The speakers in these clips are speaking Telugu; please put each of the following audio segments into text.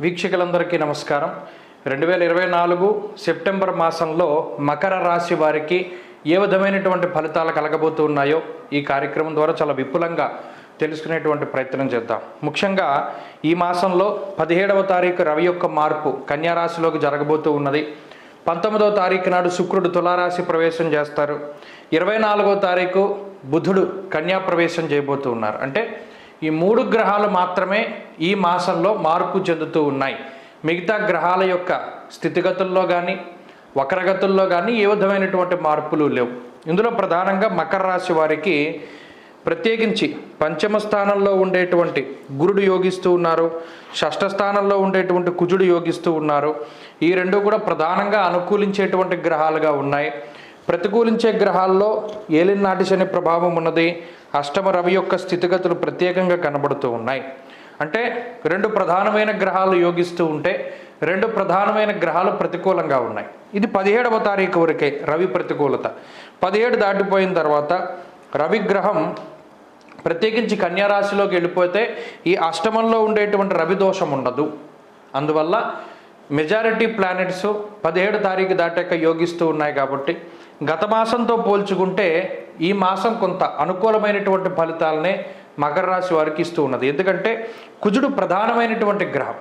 వీక్షకులందరికీ నమస్కారం. రెండు వేల ఇరవై నాలుగు సెప్టెంబర్ మాసంలో మకర రాశి వారికి ఏ విధమైనటువంటి ఫలితాలు కలగబోతూ ఉన్నాయో ఈ కార్యక్రమం ద్వారా చాలా విపులంగా తెలుసుకునేటువంటి ప్రయత్నం చేద్దాం. ముఖ్యంగా ఈ మాసంలో పదిహేడవ తారీఖు రవి యొక్క మార్పు కన్యారాశిలోకి జరగబోతూ ఉన్నది. పంతొమ్మిదవ తారీఖు నాడు శుక్రుడు తులారాశి ప్రవేశం చేస్తారు. ఇరవై నాలుగో తారీఖు బుధుడు కన్యా ప్రవేశం చేయబోతూ ఉన్నారు. అంటే ఈ మూడు గ్రహాలు మాత్రమే ఈ మాసంలో మార్పు చెందుతూ ఉన్నాయి. మిగతా గ్రహాల యొక్క స్థితిగతుల్లో కానీ వక్రగతుల్లో కానీ ఏ విధమైనటువంటి మార్పులు లేవు. ఇందులో ప్రధానంగా మకర రాశి వారికి ప్రత్యేకించి పంచమ స్థానంలో ఉండేటువంటి గురుడు యోగిస్తూ ఉన్నారు. షష్ఠ స్థానంలో ఉండేటువంటి కుజుడు యోగిస్తూ ఉన్నారు. ఈ రెండు కూడా ప్రధానంగా అనుకూలించేటువంటి గ్రహాలుగా ఉన్నాయి. ప్రతికూలించే గ్రహాల్లో ఏలినాటి శని ప్రభావం ఉన్నది. అష్టమ రవి యొక్క స్థితిగతులు ప్రత్యేకంగా కనబడుతూ ఉన్నాయి. అంటే రెండు ప్రధానమైన గ్రహాలు యోగిస్తూ ఉంటే రెండు ప్రధానమైన గ్రహాలు ప్రతికూలంగా ఉన్నాయి. ఇది పదిహేడవ తారీఖు వరకే రవి ప్రతికూలత. పదిహేడు దాటిపోయిన తర్వాత రవి గ్రహం ప్రత్యేకించి కన్యారాశిలోకి వెళ్ళిపోతే ఈ అష్టమంలో ఉండేటువంటి రవి దోషం ఉండదు. అందువల్ల మెజారిటీ ప్లానెట్స్ పదిహేడు తారీఖు దాటాక యోగిస్తూ ఉన్నాయి కాబట్టి గత మాసంతో పోల్చుకుంటే ఈ మాసం కొంత అనుకూలమైనటువంటి ఫలితాలనే మకర రాశి వారికి ఇస్తూ ఉన్నది. ఎందుకంటే కుజుడు ప్రధానమైనటువంటి గ్రహం.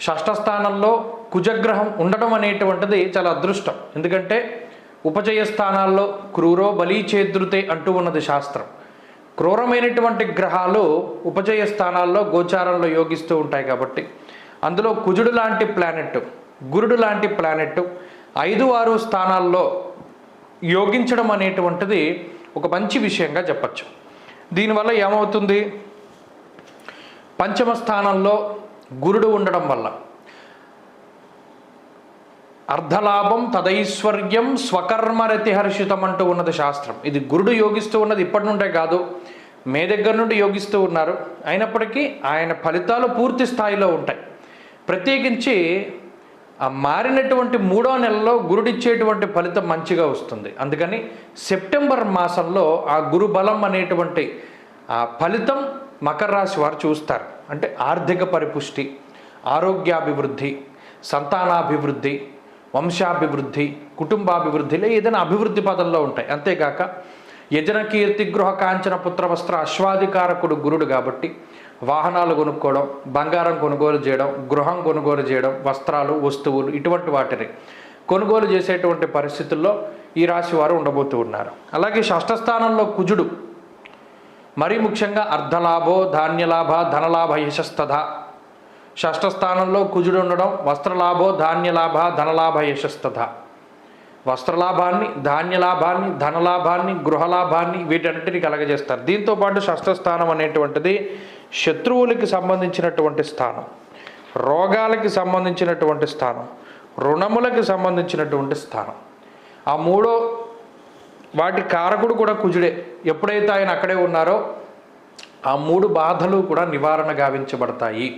షష్ఠస్థానంలో కుజగ్రహం ఉండడం అనేటువంటిది చాలా అదృష్టం. ఎందుకంటే ఉపజయ స్థానాల్లో క్రూరో బలి చేద్రుతే అంటూ ఉన్నది శాస్త్రం. క్రూరమైనటువంటి గ్రహాలు ఉపజయ స్థానాల్లో గోచారంలో యోగిస్తూ ఉంటాయి కాబట్టి అందులో కుజుడు లాంటి ప్లానెట్ గురుడు లాంటి ప్లానెట్ ఐదు ఆరు స్థానాల్లో యోగించడం అనేటువంటిది ఒక మంచి విషయంగా చెప్పచ్చు. దీనివల్ల ఏమవుతుంది? పంచమ స్థానంలో గురుడు ఉండడం వల్ల అర్ధలాభం తదైశ్వర్యం స్వకర్మరతిహర్షితం అంటూ ఉన్నది శాస్త్రం. ఇది గురుడు యోగిస్తూ ఉన్నది ఇప్పటి నుండే కాదు. మే దగ్గర నుండి యోగిస్తూ ఉన్నారు. అయినప్పటికీ ఆయన ఫలితాలు పూర్తి స్థాయిలో ఉంటాయి. ప్రత్యేకించి ఆ మారినటువంటి మూడో నెలలో గురుడిచ్చేటువంటి ఫలితం మంచిగా వస్తుంది. అందుకని సెప్టెంబర్ మాసంలో ఆ గురు బలం అనేటువంటి ఆ ఫలితం మకర రాశి వారు చూస్తారు. అంటే ఆర్థిక పరిపుష్టి ఆరోగ్యాభివృద్ధి సంతానాభివృద్ధి వంశాభివృద్ధి కుటుంబాభివృద్ధిలో ఏదైనా అభివృద్ధి పదంలో ఉంటాయి. అంతేగాక యజన కీర్తి గృహ కాంచన పుత్ర వస్త్ర అశ్వాధికారకుడు గురుడు కాబట్టి వాహనాలు కొనుక్కోవడం బంగారం కొనుగోలు చేయడం గృహం కొనుగోలు చేయడం వస్త్రాలు వస్తువులు ఇటువంటి వాటిని కొనుగోలు చేసేటువంటి పరిస్థితుల్లో ఈ రాశి వారు ఉండబోతూ ఉన్నారు. అలాగే షష్ఠ స్థానంలో కుజుడు మరీ ముఖ్యంగా అర్ధలాభో ధాన్యలాభ ధనలాభ యశస్తథ. షష్ఠ స్థానంలో కుజుడు ఉండడం వస్త్రలాభో ధాన్యలాభ ధనలాభ యశస్తథ. వస్త్రలాభాన్ని ధాన్యలాభాన్ని ధనలాభాన్ని గృహలాభాన్ని వీటన్నిటిని కలగజేస్తారు. దీంతో పాటు స్థానం అనేటువంటిది శత్రువులకి సంబంధించినటువంటి స్థానం రోగాలకి సంబంధించినటువంటి స్థానం రుణములకి సంబంధించినటువంటి స్థానం. ఆ మూడో వాటి కారకుడు కూడా కుజుడే. ఎప్పుడైతే ఆయన అక్కడే ఉన్నారో ఆ మూడు బాధలు కూడా నివారణ గావించబడతాయి.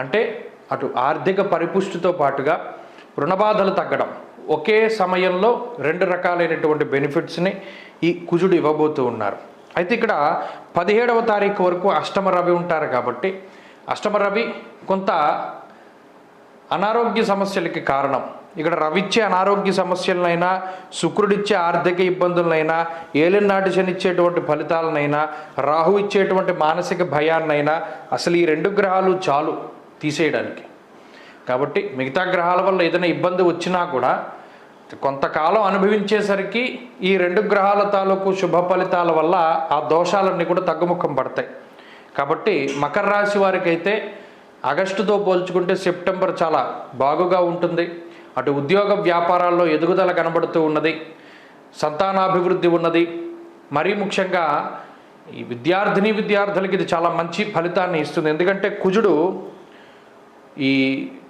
అంటే అటు ఆర్థిక పరిపుష్టితో పాటుగా రుణ బాధలు తగ్గడం ఒకే సమయంలో రెండు రకాలైనటువంటి బెనిఫిట్స్ని ఈ కుజుడు ఇవ్వబోతూ ఉన్నారు. అయితే ఇక్కడ పదిహేడవ తారీఖు వరకు అష్టమ రవి ఉంటారు కాబట్టి అష్టమ రవి కొంత అనారోగ్య సమస్యలకి కారణం. ఇక్కడ రవిచ్చే అనారోగ్య సమస్యలనైనా శుక్రుడిచ్చే ఆర్థిక ఇబ్బందులనైనా ఏలినాటి శనిచ్చేటువంటి ఫలితాలనైనా రాహు ఇచ్చేటువంటి మానసిక భయాన్నైనా అసలు ఈ రెండు గ్రహాలు చాలు తీసేయడానికి. కాబట్టి మిగతా గ్రహాల వల్ల ఏదైనా ఇబ్బంది వచ్చినా కూడా కొంతకాలం అనుభవించేసరికి ఈ రెండు గ్రహాల తాలూకు శుభ ఫలితాల వల్ల ఆ దోషాలన్నీ కూడా తగ్గుముఖం పడతాయి. కాబట్టి మకర రాశి వారికి అయితే ఆగస్టుతో పోల్చుకుంటే సెప్టెంబర్ చాలా బాగుగా ఉంటుంది. అటు ఉద్యోగ వ్యాపారాల్లో ఎదుగుదల కనబడుతూ ఉన్నది. సంతానాభివృద్ధి ఉన్నది. మరీ ముఖ్యంగా ఈ విద్యార్థిని విద్యార్థులకి ఇది చాలా మంచి ఫలితాన్ని ఇస్తుంది. ఎందుకంటే కుజుడు ఈ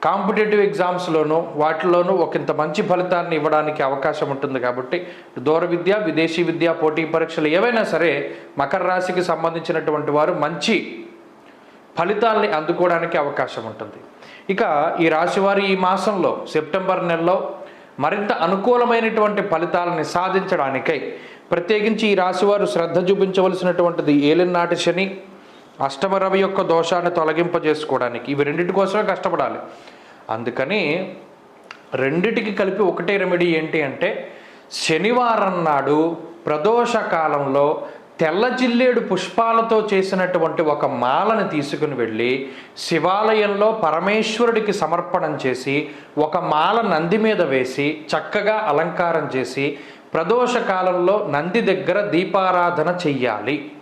కాంపిటేటివ్ ఎగ్జామ్స్లోనూ వాటిలోనూ ఒకంత మంచి ఫలితాన్ని ఇవ్వడానికి అవకాశం ఉంటుంది కాబట్టి దూర విద్య విదేశీ విద్య పోటీ పరీక్షలు ఏవైనా సరే మకర రాశికి సంబంధించినటువంటి వారు మంచి ఫలితాల్ని అందుకోవడానికి అవకాశం ఉంటుంది. ఇక ఈ రాశివారి ఈ మాసంలో సెప్టెంబర్ నెలలో మరింత అనుకూలమైనటువంటి ఫలితాలని సాధించడానికై ప్రత్యేకించి ఈ రాశివారు శ్రద్ధ చూపించవలసినటువంటిది ఏలినాటి శని అష్టమ రవి యొక్క దోషాన్ని తొలగింపజేసుకోవడానికి ఇవి రెండింటి కోసమే కష్టపడాలి. అందుకని రెండిటికి కలిపి ఒకటే రెమెడీ ఏంటి అంటే శనివారం నాడు ప్రదోష కాలంలో తెల్ల జిల్లేడు పుష్పాలతో చేసినటువంటి ఒక మాలను తీసుకుని వెళ్ళి శివాలయంలో పరమేశ్వరుడికి సమర్పణం చేసి ఒక మాల నంది మీద వేసి చక్కగా అలంకారం చేసి ప్రదోష కాలంలో నంది దగ్గర దీపారాధన చెయ్యాలి.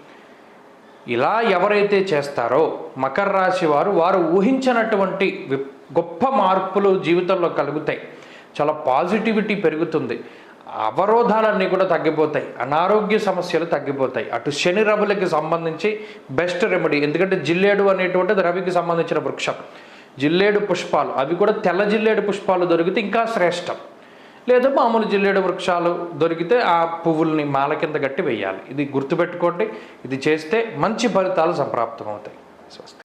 ఇలా ఎవరైతే చేస్తారో మకర రాశి వారు వారు ఊహించినటువంటి గొప్ప మార్పులు జీవితంలో కలుగుతాయి. చాలా పాజిటివిటీ పెరుగుతుంది. అవరోధాలన్నీ కూడా తగ్గిపోతాయి. అనారోగ్య సమస్యలు తగ్గిపోతాయి. అటు శని రవులకి సంబంధించి బెస్ట్ రెమెడీ ఎందుకంటే జిల్లేడు అనేటువంటిది రవికి సంబంధించిన వృక్షం. జిల్లేడు పుష్పాలు అవి కూడా తెల్ల జిల్లేడు పుష్పాలు దొరికితే ఇంకా శ్రేష్టం. లేదా మామూలు జిల్లేడు వృక్షాలు దొరికితే ఆ పువ్వుల్ని మాల కింద గట్టి వేయాలి. ఇది గుర్తుపెట్టుకోండి. ఇది చేస్తే మంచి ఫలితాలు సంప్రాప్తం అవుతాయి స్వస్తి.